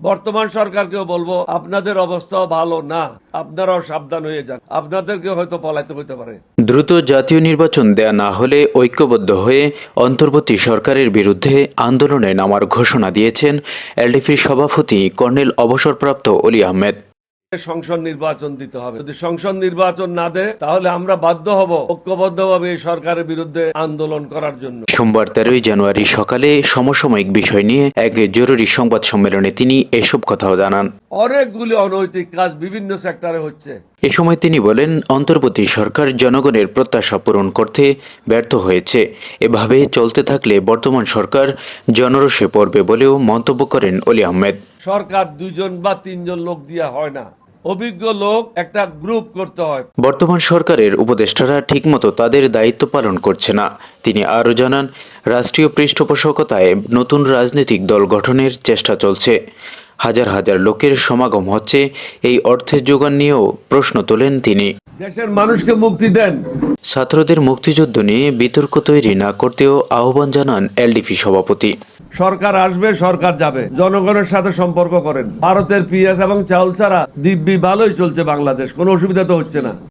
বর্তমান সরকারকেও বলব, আপনাদের অবস্থাও ভালো না। আপনারাও সাবধান হয়ে যান। আপনাদেরকে হয়তো পলাইতে হইতে পারে। দ্রুত জাতীয় নির্বাচন দেয়া না হলে ঐক্যবদ্ধ হয়ে অন্তর্বর্তী সরকারের বিরুদ্ধে আন্দোলনে নামার ঘোষণা দিয়েছেন এলডিপির সভাপতি কর্নেল অবসরপ্রাপ্ত অলি আহমেদ। সংসদ নির্বাচন দিতে হবে। যদি সংসদ নির্বাচন না দেয় তাহলে আমরা বাধ্য হব ঐক্যবদ্ধভাবে এই সরকারের বিরুদ্ধে আন্দোলন করার জন্য। সোমবার তেরোই জানুয়ারি সকালে সমসাময়িক বিষয় নিয়ে এক জরুরি সংবাদ সম্মেলনে তিনি এসব কথাও জানান। অনেকগুলি অনৈতিক কাজ বিভিন্ন সেক্টরে হচ্ছে। এ সময় তিনি বলেন অন্তর্বর্তী সরকার জনগণের প্রত্যাশা পূরণ করতে ব্যর্থ হয়েছে। এভাবে চলতে থাকলে বর্তমান সরকার জনরসে পড়বে বলেও মন্তব্য করেন অলি আহমেদ। সরকার দুজন বা তিনজন লোক দিয়া হয় না। অভিজ্ঞ লোক একটা গ্রুপ করতে হয়। বর্তমান সরকারের উপদেষ্টারা ঠিকমতো তাদের দায়িত্ব পালন করছে না। তিনি আরও জানান, রাষ্ট্রীয় পৃষ্ঠপোষকতায় নতুন রাজনৈতিক দল গঠনের চেষ্টা চলছে। হাজার হাজার লোকের সমাগম হচ্ছে। এই অর্থের যোগান নিয়েও প্রশ্ন তোলেন তিনি। দেশের মানুষকে মুক্তি দেন। ছাত্রদের মুক্তিযুদ্ধ নিয়ে বিতর্ক তৈরি না করতেও আহ্বান জানান এলডিপি সভাপতি। সরকার আসবে সরকার যাবে। জনগণের সাথে সম্পর্ক করেন। ভারতের পিএস এবং চাউল ছাড়া দিব্যি ভালোই চলছে বাংলাদেশ। কোনো অসুবিধা তো হচ্ছে না।